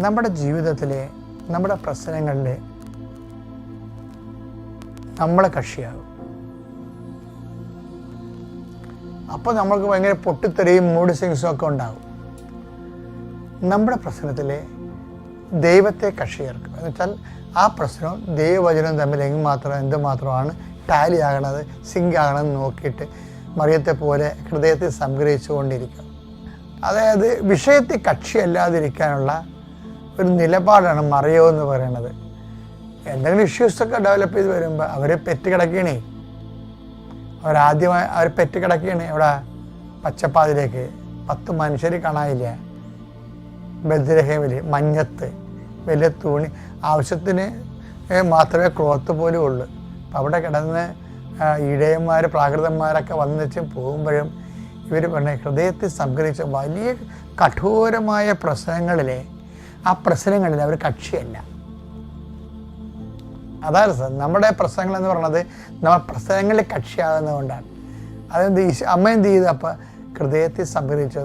നമ്മുടെ ജീവിതത്തിലെ നമ്മുടെ പ്രശ്നങ്ങളിലെ നമ്മളെ കക്ഷിയാകും. അപ്പോൾ നമ്മൾക്ക് ഭയങ്കര പൊട്ടിത്തെറിയും മൂഡ് സ്വിങ്സും ഒക്കെ ഉണ്ടാകും. നമ്മുടെ പ്രശ്നത്തിലെ ദൈവത്തെ കക്ഷിയേർക്കും എന്ന് വെച്ചാൽ ആ പ്രശ്നവും ദൈവവചനവും തമ്മിൽ എങ്കിൽ മാത്രം എന്തുമാത്രമാണ് ടാലി ആകണത് സിങ്ക് ആകണമെന്ന് നോക്കിയിട്ട് മറിയത്തെ പോലെ ഹൃദയത്തിൽ സംഗ്രഹിച്ചുകൊണ്ടിരിക്കും അതായത് വിഷയത്തെ കക്ഷിയല്ലാതിരിക്കാനുള്ള ഒരു നിലപാടാണ് മറിയോ എന്ന് പറയുന്നത്. എന്തെങ്കിലും ഇഷ്യൂസൊക്കെ ഡെവലപ്പ് ചെയ്ത് വരുമ്പോൾ അവർ പെറ്റ് കിടക്കണേ. അവരാദ്യമായി അവർ പെറ്റ് കിടക്കണേ ഇവിടെ പച്ചപ്പാതിലേക്ക്. പത്ത് മനുഷ്യർ കാണാനില്ല. ബദ്രഹേമിൽ മഞ്ഞത്ത് വലിയ തുണി ആവശ്യത്തിന് മാത്രമേ ക്ലോത്ത് പോലും ഉള്ളൂ. അപ്പം അവിടെ കിടന്ന് ഇടയന്മാർ പ്രാകൃതന്മാരൊക്കെ വന്നിച്ച് പോകുമ്പോഴും ഇവർ പറഞ്ഞ ഹൃദയത്തിൽ സംഗ്രഹിച്ച വലിയ കഠോരമായ പ്രശ്നങ്ങളിലെ ആ പ്രശ്നങ്ങളിൽ അവർ കക്ഷിയല്ല. അതാണ് സർ നമ്മുടെ പ്രശ്നങ്ങൾ എന്ന് പറയുന്നത് നമ്മൾ പ്രശ്നങ്ങളിൽ കക്ഷിയാകുന്നതുകൊണ്ടാണ്. അതെന്ത് അമ്മ എന്ത് ചെയ്തു? അപ്പം ഹൃദയത്തിൽ സംഗ്രഹിച്ചു